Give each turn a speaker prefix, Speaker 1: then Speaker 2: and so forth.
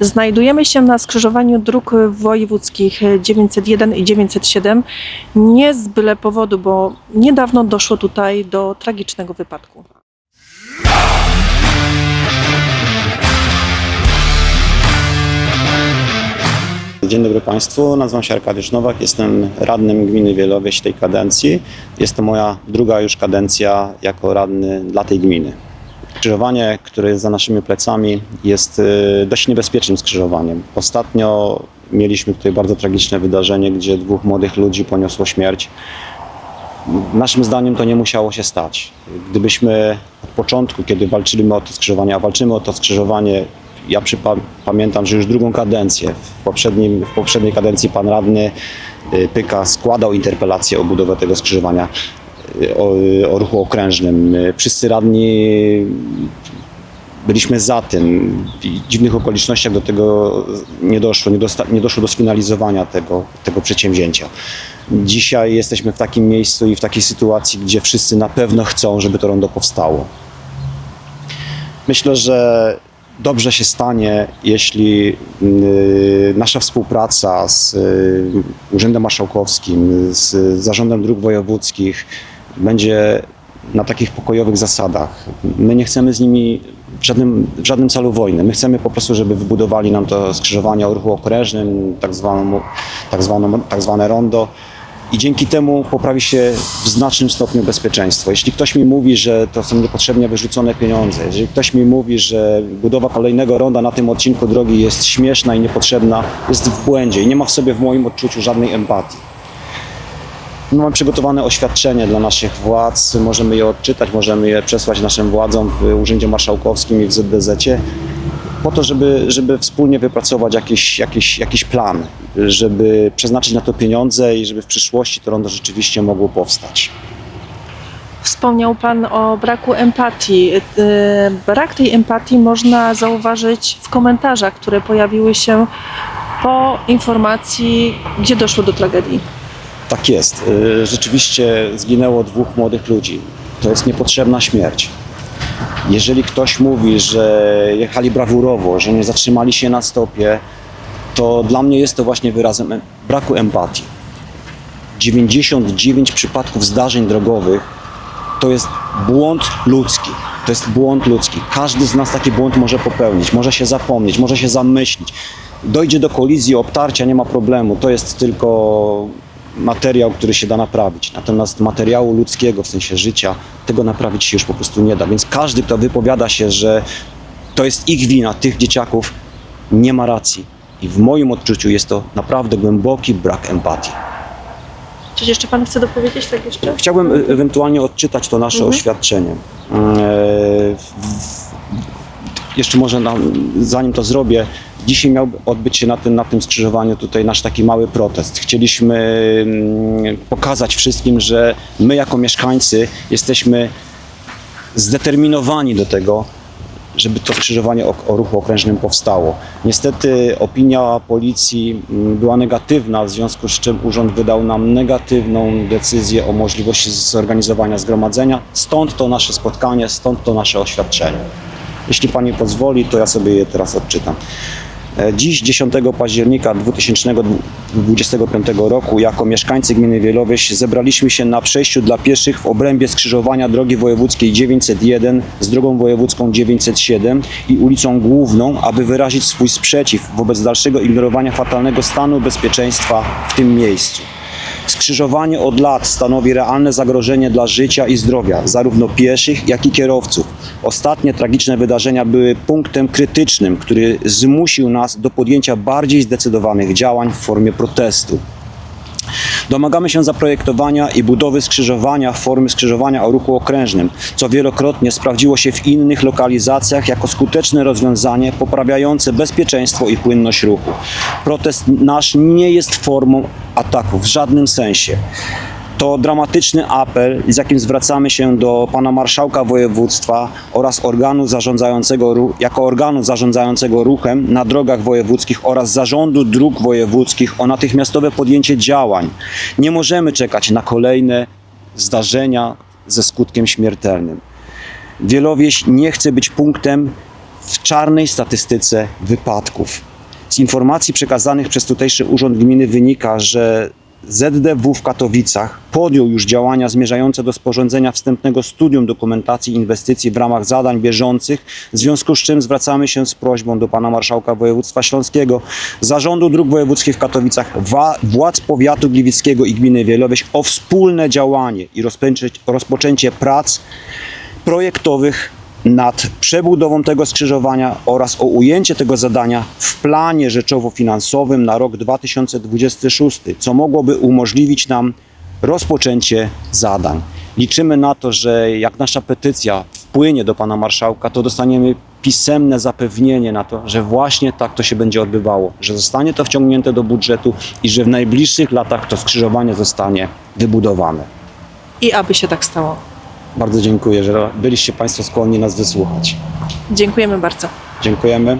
Speaker 1: Znajdujemy się na skrzyżowaniu dróg wojewódzkich 901 i 907 nie z byle powodu, bo niedawno doszło tutaj do tragicznego wypadku.
Speaker 2: Dzień dobry Państwu, nazywam się Arkadiusz Nowak, jestem radnym gminy Wielowieś tej kadencji. Jest to moja druga już kadencja jako radny dla tej gminy. Skrzyżowanie, które jest za naszymi plecami jest y, dość niebezpiecznym skrzyżowaniem. Ostatnio mieliśmy tutaj bardzo tragiczne wydarzenie, gdzie dwóch młodych ludzi poniosło śmierć. Naszym zdaniem to nie musiało się stać. Gdybyśmy od początku, kiedy walczyliśmy o to skrzyżowanie, a walczymy o to skrzyżowanie, ja pamiętam, że już drugą kadencję, w, poprzednim, w poprzedniej kadencji pan radny y, Pyka składał interpelację o budowę tego skrzyżowania o, o ruchu okrężnym. Wszyscy radni byliśmy za tym. W dziwnych okolicznościach do tego nie doszło, nie, dosta- nie doszło do sfinalizowania tego, tego przedsięwzięcia. Dzisiaj jesteśmy w takim miejscu i w takiej sytuacji, gdzie wszyscy na pewno chcą, żeby to rondo powstało. Myślę, że dobrze się stanie, jeśli y, nasza współpraca z y, Urzędem Marszałkowskim, z Zarządem Dróg Wojewódzkich będzie na takich pokojowych zasadach. My nie chcemy z nimi w żadnym, w żadnym celu wojny. My chcemy po prostu, żeby wybudowali nam to skrzyżowanie o ruchu okrężnym, tak, zwaną, tak, zwaną, tak zwane rondo. I dzięki temu poprawi się w znacznym stopniu bezpieczeństwo. Jeśli ktoś mi mówi, że to są niepotrzebnie wyrzucone pieniądze, jeżeli ktoś mi mówi, że budowa kolejnego ronda na tym odcinku drogi jest śmieszna i niepotrzebna, jest w błędzie i nie ma w sobie w moim odczuciu żadnej empatii. My mamy przygotowane oświadczenie dla naszych władz, możemy je odczytać, możemy je przesłać naszym władzom w Urzędzie Marszałkowskim i w ZDZ-cie po to, żeby, żeby wspólnie wypracować jakiś, jakiś, jakiś plan, żeby przeznaczyć na to pieniądze i żeby w przyszłości to rondo rzeczywiście mogło powstać.
Speaker 1: Wspomniał Pan o braku empatii. Yy, Brak tej empatii można zauważyć w komentarzach, które pojawiły się po informacji, gdzie doszło do tragedii.
Speaker 2: Tak jest. Y, Rzeczywiście zginęło dwóch młodych ludzi. To jest niepotrzebna śmierć. Jeżeli ktoś mówi, że jechali brawurowo, że nie zatrzymali się na stopie, to dla mnie jest to właśnie wyrazem em- braku empatii. 99 przypadków zdarzeń drogowych to jest błąd ludzki. To jest błąd ludzki. Każdy z nas taki błąd może popełnić, może się zapomnieć, może się zamyślić. Dojdzie do kolizji, obtarcia, nie ma problemu. To jest tylko materiał, który się da naprawić. Natomiast materiału ludzkiego, w sensie życia, tego naprawić się już po prostu nie da. Więc każdy, kto wypowiada się, że to jest ich wina, tych dzieciaków, nie ma racji. I w moim odczuciu jest to naprawdę głęboki brak empatii.
Speaker 1: Coś jeszcze Pan chce dopowiedzieć tak jeszcze?
Speaker 2: Chciałbym e- ewentualnie odczytać to nasze oświadczenie. E, w- w- Jeszcze może na, zanim to zrobię, dzisiaj miał odbyć się na tym, na tym skrzyżowaniu tutaj nasz taki mały protest. Chcieliśmy mm, pokazać wszystkim, że my jako mieszkańcy jesteśmy zdeterminowani do tego, żeby to skrzyżowanie o, o ruchu okrężnym powstało. Niestety opinia policji mm, była negatywna, w związku z czym urząd wydał nam negatywną decyzję o możliwości zorganizowania zgromadzenia. Stąd to nasze spotkanie, stąd to nasze oświadczenie. Jeśli Pani pozwoli, to ja sobie je teraz odczytam. E, Dziś, 10 października 2025 roku, jako mieszkańcy gminy Wielowieś zebraliśmy się na przejściu dla pieszych w obrębie skrzyżowania drogi wojewódzkiej 901 z drogą wojewódzką 907 i ulicą Główną, aby wyrazić swój sprzeciw wobec dalszego ignorowania fatalnego stanu bezpieczeństwa w tym miejscu. Skrzyżowanie od lat stanowi realne zagrożenie dla życia i zdrowia zarówno pieszych, jak i kierowców. Ostatnie tragiczne wydarzenia były punktem krytycznym, który zmusił nas do podjęcia bardziej zdecydowanych działań w formie protestu. Domagamy się zaprojektowania i budowy skrzyżowania w formie skrzyżowania o ruchu okrężnym, co wielokrotnie sprawdziło się w innych lokalizacjach jako skuteczne rozwiązanie poprawiające bezpieczeństwo i płynność ruchu. Protest nasz nie jest formą ataku w żadnym sensie. To dramatyczny apel, z jakim zwracamy się do pana marszałka województwa oraz organu zarządzającego, jako organu zarządzającego ruchem na drogach wojewódzkich oraz zarządu dróg wojewódzkich o natychmiastowe podjęcie działań. Nie możemy czekać na kolejne zdarzenia ze skutkiem śmiertelnym. Wielowieś nie chce być punktem w czarnej statystyce wypadków. Z informacji przekazanych przez tutejszy Urząd Gminy wynika, że ZDW w Katowicach podjął już działania zmierzające do sporządzenia wstępnego studium dokumentacji inwestycji w ramach zadań bieżących, w związku z czym zwracamy się z prośbą do pana marszałka województwa śląskiego, zarządu dróg wojewódzkich w Katowicach, władz powiatu gliwickiego i gminy Wielowieś o wspólne działanie i rozpoczęcie prac projektowych nad przebudową tego skrzyżowania oraz o ujęcie tego zadania w planie rzeczowo-finansowym na rok 2026, co mogłoby umożliwić nam rozpoczęcie zadań. Liczymy na to, że jak nasza petycja wpłynie do pana marszałka, to dostaniemy pisemne zapewnienie na to, że właśnie tak to się będzie odbywało, że zostanie to wciągnięte do budżetu i że w najbliższych latach to skrzyżowanie zostanie wybudowane.
Speaker 1: I aby się tak stało.
Speaker 2: Bardzo dziękuję, że byliście Państwo skłonni nas wysłuchać.
Speaker 1: Dziękujemy bardzo.
Speaker 2: Dziękujemy.